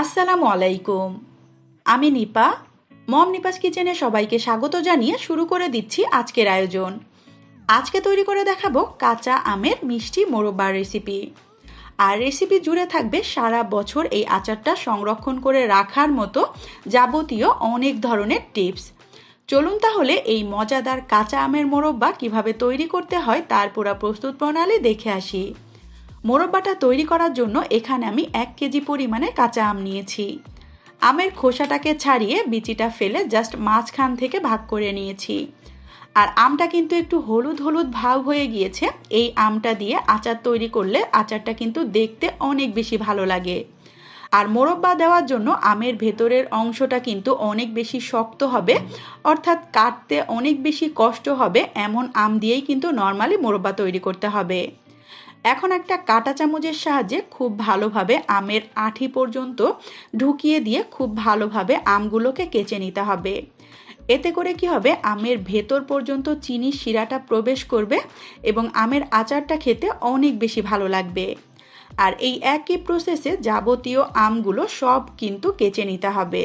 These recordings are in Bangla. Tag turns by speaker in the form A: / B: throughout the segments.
A: আসসালামু আলাইকুম। আমি নিপা। মম নিপাস কিচেনে সবাইকে স্বাগত জানিয়ে শুরু করে দিচ্ছি আজকের আয়োজন। আজকে তৈরি করে দেখাবো কাঁচা আমের মিষ্টি মোরব্বার রেসিপি। আর রেসিপি জুড়ে থাকবে সারা বছর এই আচারটা সংরক্ষণ করে রাখার মতো যাবতীয় অনেক ধরনের টিপস। চলুন তাহলে এই মজাদার কাঁচা আমের মোরব্বা কীভাবে তৈরি করতে হয় তার পুরো প্রস্তুত প্রণালী দেখে আসি। মোরব্বাটা তৈরি করার জন্য এখানে আমি এক কেজি পরিমাণে কাঁচা আম নিয়েছি। আমের খোসাটাকে ছাড়িয়ে বিচিটা ফেলে জাস্ট মাঝখান থেকে ভাগ করে নিয়েছি। আর আমটা কিন্তু একটু হলুদ হলুদ ভাব হয়ে গিয়েছে। এই আমটা দিয়ে আচার তৈরি করলে আচারটা কিন্তু দেখতে অনেক বেশি ভালো লাগে। আর মোরব্বা দেওয়ার জন্য আমের ভেতরের অংশটা কিন্তু অনেক বেশি শক্ত হবে, অর্থাৎ কাটতে অনেক বেশি কষ্ট হবে, এমন আম দিয়েই কিন্তু নর্মালি মোরব্বা তৈরি করতে হবে। এখন একটা কাঁটা চামচের সাহায্যে খুব ভালোভাবে আমের আঠি পর্যন্ত ঢুকিয়ে দিয়ে খুব ভালোভাবে আমগুলোকে কেচে নিতে হবে। এতে করে কি হবে? আমের ভেতর পর্যন্ত চিনি শিরাটা প্রবেশ করবে এবং আমের আচারটা খেতে অনেক বেশি ভালো লাগবে। আর এই একই প্রসেসে যাবতীয় আমগুলো সব কিন্তু কেচে নিতে হবে।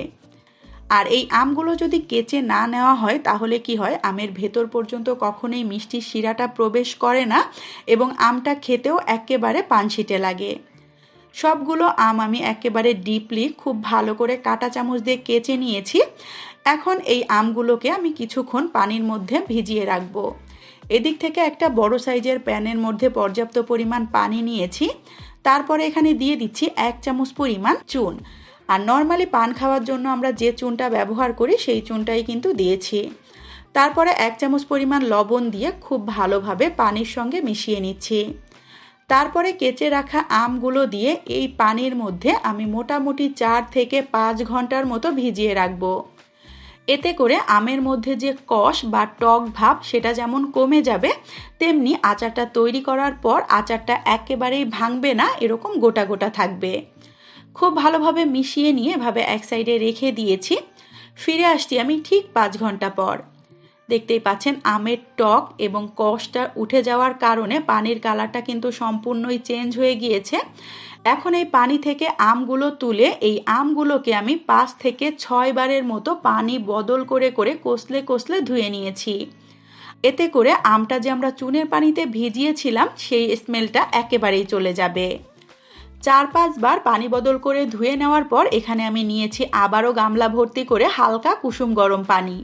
A: আর এই আমগুলো যদি কেচে না নেওয়া হয়, তাহলে কি হয়? আমের ভেতর পর্যন্ত কখনোই মিষ্টির শিরাটা প্রবেশ করে না এবং আমটা খেতেও একেবারে পানশিটে লাগে। সবগুলো আম আমি একেবারে ডিপলি খুব ভালো করে কাটা চামচ দিয়ে কেচে নিয়েছি। এখন এই আমগুলোকে আমি কিছুক্ষণ পানির মধ্যে ভিজিয়ে রাখব। এদিক থেকে একটা বড় সাইজের প্যানের মধ্যে পর্যাপ্ত পরিমাণ পানি নিয়েছি। তারপরে এখানে দিয়ে দিচ্ছি এক চামচ পরিমাণ চুন। আর নর্মালি পান খাওয়ার জন্য আমরা যে চুনটা ব্যবহার করি, সেই চুনটাই কিন্তু দিয়েছি। তারপরে এক চামচ পরিমাণ লবণ দিয়ে খুব ভালোভাবে পানির সঙ্গে মিশিয়ে নিচ্ছি। তারপরে কেচে রাখা আমগুলো দিয়ে এই পানির মধ্যে আমি মোটামুটি চার থেকে পাঁচ ঘণ্টার মতো ভিজিয়ে রাখব। এতে করে আমের মধ্যে যে কষ বা টক ভাব, সেটা যেমন কমে যাবে, তেমনি আচারটা তৈরি করার পর আচারটা একেবারেই ভাঙবে না, এরকম গোটা গোটা থাকবে। খুব ভালোভাবে মিশিয়ে নিয়ে এভাবে এক সাইডে রেখে দিয়েছি। ফিরে আসছি আমি ঠিক পাঁচ ঘণ্টা পর। দেখতেই পাচ্ছেন আমের টক এবং কষটা উঠে যাওয়ার কারণে পানির কালারটা কিন্তু সম্পূর্ণই চেঞ্জ হয়ে গিয়েছে। এখন এই পানি থেকে আমগুলো তুলে এই আমগুলোকে আমি পাঁচ থেকে ছয় বারের মতো পানি বদল করে করে কষলে কষলে ধুয়ে নিয়েছি। এতে করে আমটা যে আমরা চুনের পানিতে ভিজিয়েছিলাম সেই স্মেলটা একেবারেই চলে যাবে। চার পাঁচবার পানি বদল করে ধুয়ে নেওয়ার পর এখানে আমি নিয়েছি আবারও গামলা ভর্তি করে হালকা কুসুম গরম পানি।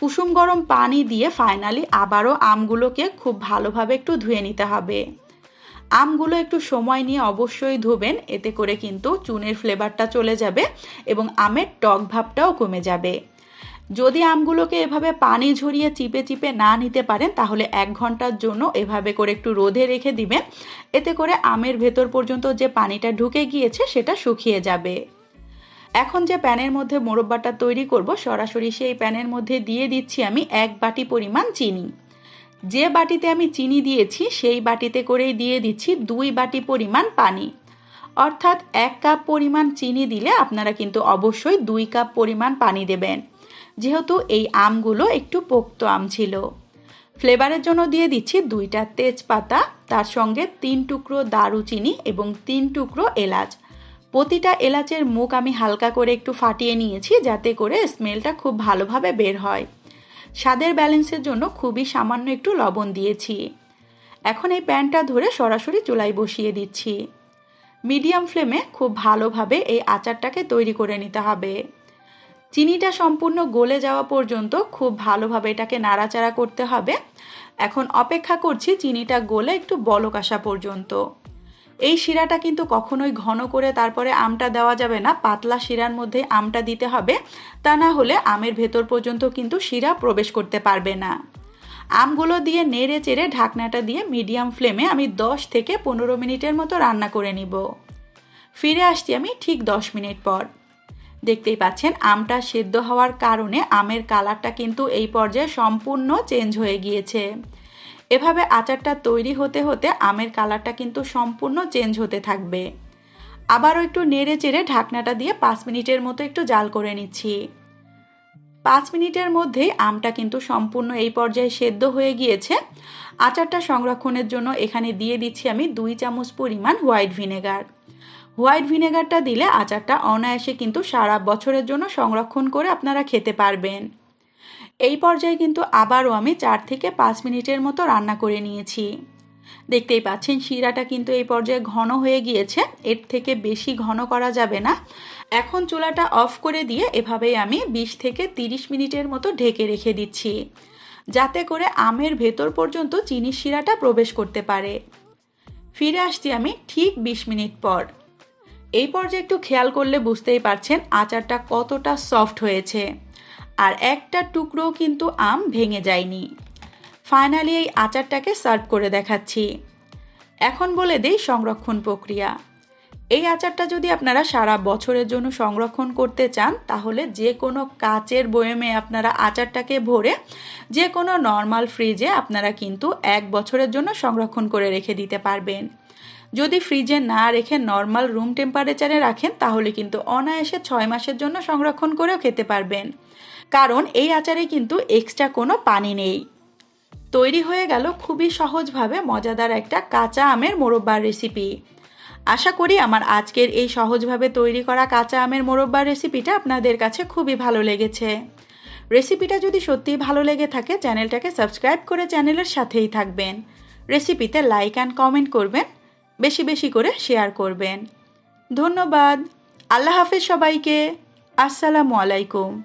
A: কুসুম গরম পানি দিয়ে ফাইনালি আবারও আমগুলোকে খুব ভালোভাবে একটু ধুয়ে নিতে হবে। আমগুলো একটু সময় নিয়ে অবশ্যই ধুবেন, এতে করে কিন্তু চুনের ফ্লেভারটা চলে যাবে এবং আমের টক ভাবটাও কমে যাবে। যদি আমগুলোকে এভাবে পানি ঝরিয়ে চিপে চিপে না নিতে পারেন, তাহলে এক ঘণ্টার জন্য এভাবে করে একটু রোদে রেখে দিবেন। এতে করে আমের ভেতর পর্যন্ত যে পানিটা ঢুকে গিয়েছে, সেটা শুকিয়ে যাবে। এখন যে প্যানের মধ্যে মোরব্বাটা তৈরি করব, সরাসরি সেই প্যানের মধ্যে দিয়ে দিচ্ছি আমি এক বাটি পরিমাণ চিনি। যে বাটিতে আমি চিনি দিয়েছি, সেই বাটিতে করেই দিয়ে দিচ্ছি দুই বাটি পরিমাণ পানি। অর্থাৎ এক কাপ পরিমাণ চিনি দিলে আপনারা কিন্তু অবশ্যই দুই কাপ পরিমাণ পানি দেবেন। যেহেতু এই আমগুলো একটু পোক্ত আম ছিল। ফ্লেভারের জন্য দিয়ে দিচ্ছি দুইটা তেজপাতা, তার সঙ্গে তিন টুকরো দারুচিনি এবং তিন টুকরো এলাচ। প্রতিটা এলাচের মুখ আমি হালকা করে একটু ফাটিয়ে নিয়েছি যাতে করে স্মেলটা খুব ভালোভাবে বের হয়। স্বাদের ব্যালেন্সের জন্য খুবই সামান্য একটু লবণ দিয়েছি। এখন এই প্যানটা ধরে সরাসরি চুলায় বসিয়ে দিচ্ছি। মিডিয়াম ফ্লেমে খুব ভালোভাবে এই আচারটাকে তৈরি করে নিতে হবে। চিনিটা সম্পূর্ণ গলে যাওয়া পর্যন্ত খুব ভালোভাবে এটাকে নাড়াচাড়া করতে হবে। এখন অপেক্ষা করছি চিনিটা গলে একটু বলক আসা পর্যন্ত। এই শিরাটা কিন্তু কখনোই ঘন করে তারপরে আমটা দেওয়া যাবে না, পাতলা শিরার মধ্যে আমটা দিতে হবে। তা না হলে আমের ভেতর পর্যন্ত কিন্তু শিরা প্রবেশ করতে পারবে না। আমগুলো দিয়ে নেড়ে চেড়ে ঢাকনাটা দিয়ে মিডিয়াম ফ্লেমে আমি 10 থেকে পনেরো মিনিটের মতো রান্না করে নিব। ফিরে আসছি আমি ঠিক 10 মিনিট পর। দেখতেই পাচ্ছেন, আমটা সেদ্ধ হওয়ার কারণে আমের কালারটা কিন্তু এই পর্যায়ে সম্পূর্ণ চেঞ্জ হয়ে গিয়েছে। এভাবে আচারটা তৈরি হতে হতে আমের কালারটা কিন্তু সম্পূর্ণ চেঞ্জ হতে থাকবে। আবারও একটু নেড়ে চেড়ে ঢাকনাটা দিয়ে পাঁচ মিনিটের মতো একটু জাল করে নিচ্ছি। পাঁচ মিনিটের মধ্যেই আমটা কিন্তু সম্পূর্ণ এই পর্যায়ে সেদ্ধ হয়ে গিয়েছে। আচারটা সংরক্ষণের জন্য এখানে দিয়ে দিচ্ছি আমি দুই চামচ পরিমাণ হোয়াইট ভিনেগার। হোয়াইট ভিনেগারটা দিলে আচারটা অনায়াসে কিন্তু সারা বছরের জন্য সংরক্ষণ করে আপনারা খেতে পারবেন। এই পর্যায়ে কিন্তু আবারও আমি চার থেকে পাঁচ মিনিটের মতো রান্না করে নিয়েছি। দেখতেই পাচ্ছেন, শিরাটা কিন্তু এই পর্যায়ে ঘন হয়ে গিয়েছে। এর থেকে বেশি ঘন করা যাবে না। এখন চুলাটা অফ করে দিয়ে এভাবেই আমি বিশ থেকে তিরিশ মিনিটের মতো ঢেকে রেখে দিচ্ছি, যাতে করে আমের ভেতর পর্যন্ত চিনির শিরাটা প্রবেশ করতে পারে। ফিরে আসছি আমি ঠিক বিশ মিনিট পর। এই পর্যায়ে একটু খেয়াল করলে বুঝতেই পারছেন আচারটা কতটা সফট হয়েছে। আর একটা টুকরো কিন্তু আম ভেঙে যায়নি। ফাইনালি এই আচারটাকে সার্ভ করে দেখাচ্ছি। এখন বলে দেই সংরক্ষণ প্রক্রিয়া। এই আচারটা যদি আপনারা সারা বছরের জন্য সংরক্ষণ করতে চান, তাহলে যে কোনো কাচের বয়েমে আপনারা আচারটাকে ভরে যে কোনো নর্মাল ফ্রিজে আপনারা কিন্তু এক বছরের জন্য সংরক্ষণ করে রেখে দিতে পারবেন। যদি ফ্রিজে না রেখে নর্মাল রুম টেম্পারেচারে রাখেন, তাহলে কিন্তু অনায়াসে ছয় মাসের জন্য সংরক্ষণ করেও খেতে পারবেন। কারণ এই আচারে কিন্তু এক্সট্রা কোনো পানি নেই। তৈরি হয়ে গেল খুবই সহজভাবে মজাদার একটা কাঁচা আমের মোরব্বার রেসিপি আশা করি আমার আজকের এই সহজভাবে তৈরি করা কাঁচা আমের মোরব্বার রেসিপিটা আপনাদের কাছে খুবই ভালো লেগেছে। রেসিপিটা যদি সত্যিই ভালো লেগে থাকে চ্যানেলটাকে সাবস্ক্রাইব করে চ্যানেলের সাথেই থাকবেন। রেসিপিতে লাইক অ্যান্ড কমেন্ট করবেন। বেশি বেশি করে শেয়ার করবেন। ধন্যবাদ। আল্লাহ হাফেজ সবাইকে। আসসালামু আলাইকুম।